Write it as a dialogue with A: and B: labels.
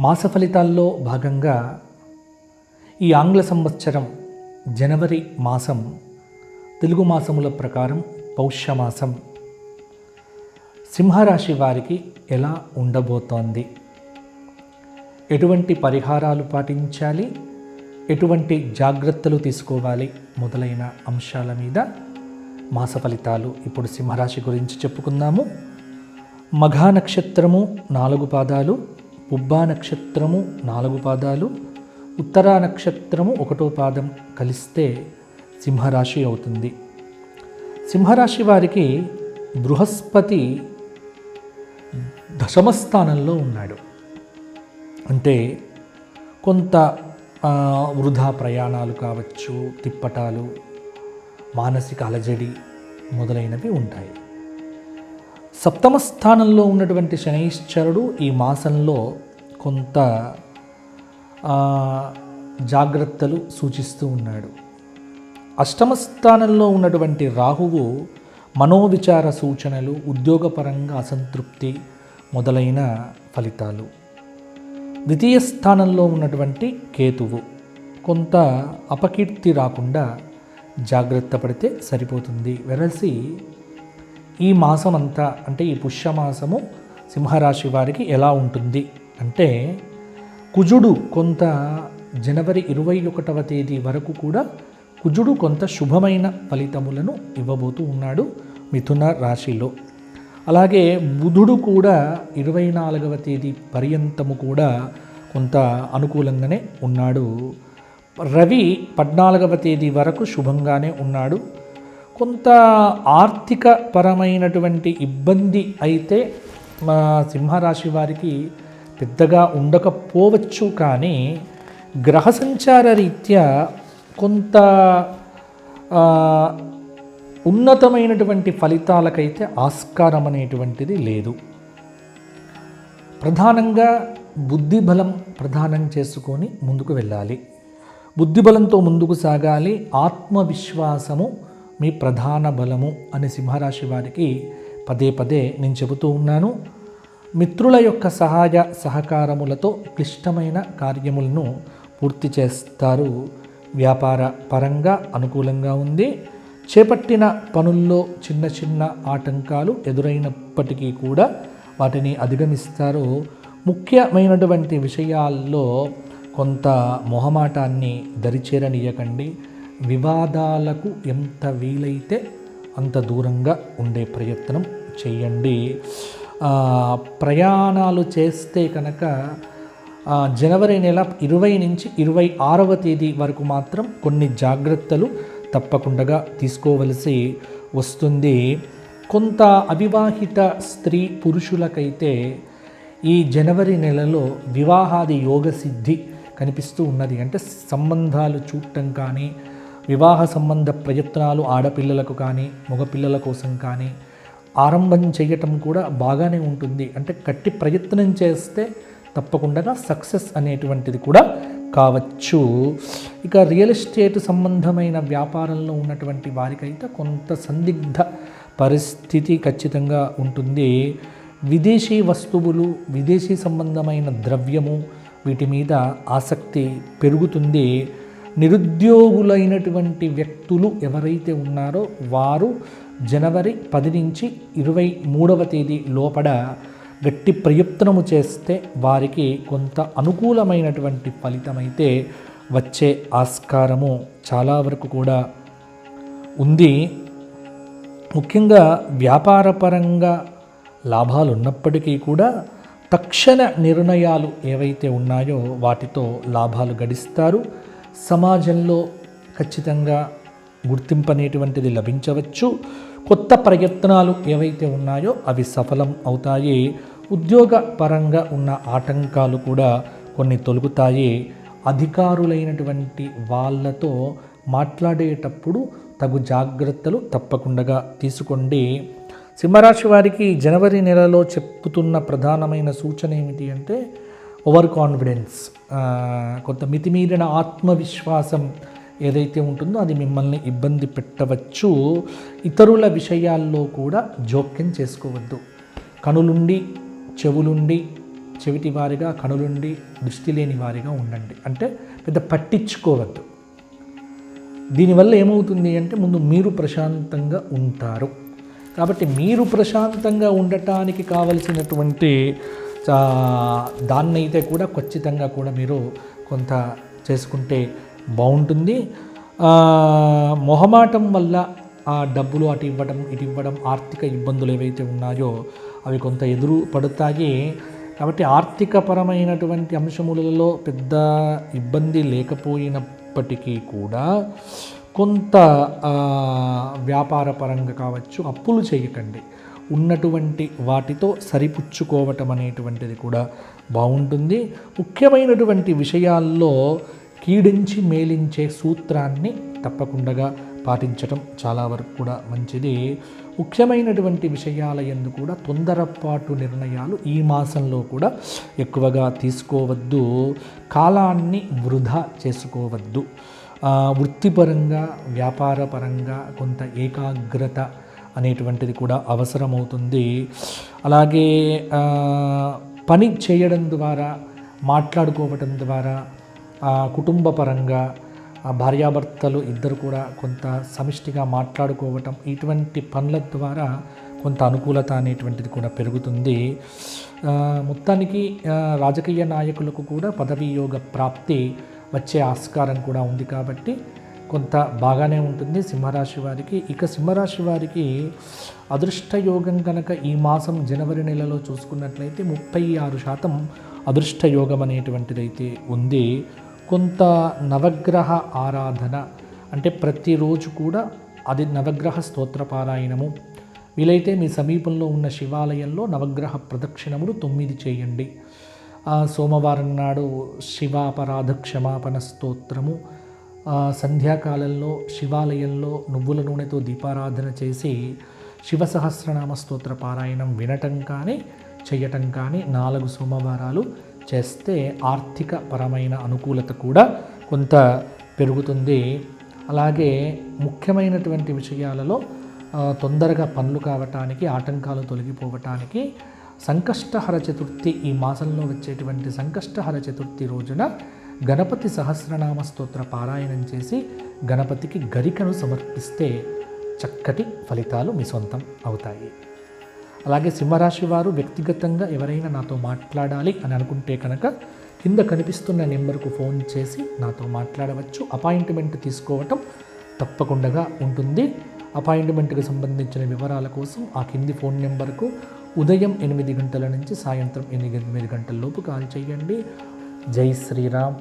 A: మాస ఫలితాల్లో భాగంగా ఈ ఆంగ్ల సంవత్సరం జనవరి మాసం తెలుగు మాసముల ప్రకారం పౌష్యమాసం సింహరాశి వారికి ఎలా ఉండబోతోంది? ఎటువంటి పరిహారాలు పాటించాలి? ఎటువంటి జాగ్రత్తలు తీసుకోవాలి? మొదలైన అంశాల మీద మాస ఫలితాలు ఇప్పుడు సింహరాశి గురించి చెప్పుకుందాము. మఘా నక్షత్రము నాలుగు పాదాలు పుబ్బా నక్షత్రము నాలుగు పాదాలు ఉత్తరా నక్షత్రము ఒకటో పాదం కలిస్తే సింహరాశి అవుతుంది. సింహరాశి వారికి బృహస్పతి దశమ స్థానంలో ఉన్నాడు. అంటే కొంత వృధా ప్రయాణాలు కావచ్చు తిప్పటాలు మానసిక అలజడి మొదలైనవి ఉంటాయి. సప్తమ స్థానంలో ఉన్నటువంటి శనైశ్చరుడు ఈ మాసంలో కొంత జాగ్రత్తలు సూచిస్తూ ఉన్నాడు. అష్టమ స్థానంలో ఉన్నటువంటి రాహువు మనోవిచార సూచనలు ఉద్యోగపరంగా అసంతృప్తి మొదలైన ఫలితాలు. ద్వితీయ స్థానంలో ఉన్నటువంటి కేతువు కొంత అపకీర్తి రాకుండా జాగ్రత్త పడితే సరిపోతుంది. వెరసి ఈ మాసం అంతా అంటే ఈ పుష్యమాసము సింహరాశి వారికి ఎలా ఉంటుంది? అంటే కుజుడు కొంత జనవరి ఇరవై ఒకటవ తేదీ వరకు కూడా కుజుడు కొంత శుభమైన ఫలితములను ఇవ్వబోతూ ఉన్నాడు మిథున రాశిలో. అలాగే బుధుడు కూడా ఇరవై నాలుగవ తేదీ పర్యంతము కూడా కొంత అనుకూలంగానే ఉన్నాడు. రవి పద్నాలుగవ తేదీ వరకు శుభంగానే ఉన్నాడు. కొంత ఆర్థిక పరమైనటువంటి ఇబ్బంది అయితే మా సింహరాశి వారికి పెద్దగా ఉండకపోవచ్చు. కానీ గ్రహ సంచార రీత్యా కొంత ఉన్నతమైనటువంటి ఫలితాలకైతే ఆస్కారం అనేటువంటిది లేదు. ప్రధానంగా బుద్ధిబలం ప్రధానం చేసుకొని ముందుకు వెళ్ళాలి. బుద్ధిబలంతో ముందుకు సాగాలి. ఆత్మవిశ్వాసము మీ ప్రధాన బలము అని సింహరాశి వారికి పదే పదే నేను చెబుతూ ఉన్నాను. మిత్రుల యొక్క సహాయ సహకారములతో క్లిష్టమైన కార్యములను పూర్తి చేస్తారు. వ్యాపార పరంగా అనుకూలంగా ఉంది. చేపట్టిన పనుల్లో చిన్న చిన్న ఆటంకాలు ఎదురైనప్పటికీ కూడా వాటిని అధిగమిస్తారు. ముఖ్యమైనటువంటి విషయాల్లో కొంత మొహమాటాన్ని దరిచేరనీయకండి. వివాదాలకు ఎంత వీలైతే అంత దూరంగా ఉండే ప్రయత్నం చేయండి. ప్రయాణాలు చేస్తే కనుక జనవరి నెల ఇరవై నుంచి ఇరవై ఆరవ తేదీ వరకు మాత్రం కొన్ని జాగ్రత్తలు తప్పకుండా తీసుకోవలసి వస్తుంది. కొంత అవివాహిత స్త్రీ పురుషులకైతే ఈ జనవరి నెలలో వివాహాది యోగ సిద్ధి కనిపిస్తూ ఉన్నది. అంటే సంబంధాలు చూడటం కానీ వివాహ సంబంధ ప్రయత్నాలు ఆడపిల్లలకు కానీ మగపిల్లల కోసం కానీ ఆరంభం చేయటం కూడా బాగానే ఉంటుంది. అంటే కట్టి ప్రయత్నం చేస్తే తప్పకుండా సక్సెస్ అనేటువంటిది కూడా కావచ్చు. ఇక రియల్ ఎస్టేట్ సంబంధమైన వ్యాపారంలో ఉన్నటువంటి వారికైతే కొంత సందిగ్ధ పరిస్థితి ఖచ్చితంగా ఉంటుంది. విదేశీ వస్తువులు విదేశీ సంబంధమైన ద్రవ్యము వీటి మీద ఆసక్తి పెరుగుతుంది. నిరుద్యోగులైనటువంటి వ్యక్తులు ఎవరైతే ఉన్నారో వారు జనవరి పది నుంచి ఇరవై మూడవ తేదీ లోపల గట్టి ప్రయత్నము చేస్తే వారికి కొంత అనుకూలమైనటువంటి ఫలితమైతే వచ్చే ఆస్కారము చాలా వరకు కూడా ఉంది. ముఖ్యంగా వ్యాపారపరంగా లాభాలు ఉన్నప్పటికీ కూడా తక్షణ నిర్ణయాలు ఏవైతే ఉన్నాయో వాటితో లాభాలు గడిస్తారు. సమాజంలో ఖచ్చితంగా గుర్తింపు అనేటువంటిది లభించవచ్చు. కొత్త ప్రయత్నాలు ఏవైతే ఉన్నాయో అవి సఫలం అవుతాయి. ఉద్యోగ పరంగా ఉన్న ఆటంకాలు కూడా కొన్ని తొలుగుతాయి. అధికారులైనటువంటి వాళ్ళతో మాట్లాడేటప్పుడు తగు జాగ్రత్తలు తప్పకుండా తీసుకోండి. సింహరాశి వారికి జనవరి నెలలో చెప్పుతున్న ప్రధానమైన సూచన ఏమిటి అంటే ఓవర్ కాన్ఫిడెన్స్ కొంత మితిమీరిన ఆత్మవిశ్వాసం ఏదైతే ఉంటుందో అది మిమ్మల్ని ఇబ్బంది పెట్టవచ్చు. ఇతరుల విషయాల్లో కూడా జోక్యం చేసుకోవద్దు. కనులుండి చెవులుండి చెవిటి వారిగా కనులుండి దృష్టి లేని వారిగా ఉండండి. అంటే పెద్ద పట్టించుకోవద్దు. దీనివల్ల ఏమవుతుంది అంటే ముందు మీరు ప్రశాంతంగా ఉంటారు. కాబట్టి మీరు ప్రశాంతంగా ఉండటానికి కావలసినటువంటి దాన్నైతే కూడా ఖచ్చితంగా కూడా మీరు కొంత చేసుకుంటే బాగుంటుంది. మొహమాటం వల్ల ఆ డబ్బులు అటు ఇవ్వడం ఇటు ఇవ్వడం ఆర్థిక ఇబ్బందులు ఏవైతే ఉన్నాయో అవి కొంత ఎదురు పడతాయి. కాబట్టి ఆర్థికపరమైనటువంటి అంశములలో పెద్ద ఇబ్బంది లేకపోయినప్పటికీ కూడా కొంత వ్యాపారపరంగా కావచ్చు అప్పులు చేయకండి. ఉన్నటువంటి వాటితో సరిపుచ్చుకోవటం అనేటువంటిది కూడా బాగుంటుంది. ముఖ్యమైనటువంటి విషయాల్లో కీడించి మేలించే సూత్రాన్ని తప్పకుండా పాటించటం చాలా వరకు కూడా మంచిది. ముఖ్యమైనటువంటి విషయాల ఎందు కూడా తొందరపాటు నిర్ణయాలు ఈ మాసంలో కూడా ఎక్కువగా తీసుకోవద్దు. కాలాన్ని వృధా చేసుకోవద్దు. వృత్తిపరంగా వ్యాపారపరంగా కొంత ఏకాగ్రత అనేటువంటిది కూడా అవసరమవుతుంది. అలాగే పని చేయడం ద్వారా మాట్లాడుకోవటం ద్వారా ఆ, కుటుంబ పరంగా ఆ భార్యాభర్తలు ఇద్దరు కూడా కొంత సమిష్టిగా మాట్లాడుకోవటం ఇటువంటి పనుల ద్వారా కొంత అనుకూలత అనేటువంటిది కూడా పెరుగుతుంది. మొత్తానికి రాజకీయ నాయకులకు కూడా పదవీ యోగ ప్రాప్తి వచ్చే ఆస్కారం కూడా ఉంది కాబట్టి కొంత బాగానే ఉంటుంది సింహరాశి వారికి. ఇక సింహరాశి వారికి అదృష్టయోగం కనుక ఈ మాసం జనవరి నెలలో చూసుకున్నట్లయితే ముప్పై ఆరు శాతం అదృష్టయోగం అనేటువంటిదైతే ఉంది. కొంత నవగ్రహ ఆరాధన అంటే ప్రతిరోజు కూడా అది నవగ్రహ స్తోత్ర పారాయణము. వీలైతే మీ సమీపంలో ఉన్న శివాలయంలో నవగ్రహ ప్రదక్షిణములు తొమ్మిది చేయండి. సోమవారం నాడు శివాపరాధ క్షమాపణ స్తోత్రము. సంధ్యాకాలంలో శివాలయంలో నువ్వుల నూనెతో దీపారాధన చేసి శివ సహస్రనామ స్తోత్ర పారాయణం వినటం కానీ చేయటం కానీ నాలుగు సోమవారాలు చేస్తే ఆర్థిక పరమైన అనుకూలత కూడా కొంత పెరుగుతుంది. అలాగే ముఖ్యమైనటువంటి విషయాలలో తొందరగా పనులు కావటానికి ఆటంకాలు తొలగిపోవటానికి సంకష్టహర చతుర్థి ఈ మాసంలో వచ్చేటువంటి సంకష్టహర చతుర్థి రోజున గణపతి సహస్రనామ స్తోత్ర పారాయణం చేసి గణపతికి గరికను సమర్పిస్తే చక్కటి ఫలితాలు మీ సొంతం అవుతాయి. అలాగే సింహరాశి వారు వ్యక్తిగతంగా ఎవరైనా నాతో మాట్లాడాలి అని అనుకుంటే కనుక కింద కనిపిస్తున్న నెంబర్కు ఫోన్ చేసి నాతో మాట్లాడవచ్చు. అపాయింట్మెంట్ తీసుకోవటం తప్పకుండా ఉంటుంది. అపాయింట్మెంట్కి సంబంధించిన వివరాల కోసం ఆ కింది ఫోన్ నెంబర్కు ఉదయం ఎనిమిది గంటల నుంచి సాయంత్రం ఎనిమిది ఎనిమిది గంటల లోపు కాల్ చేయండి. జై శ్రీరామ్.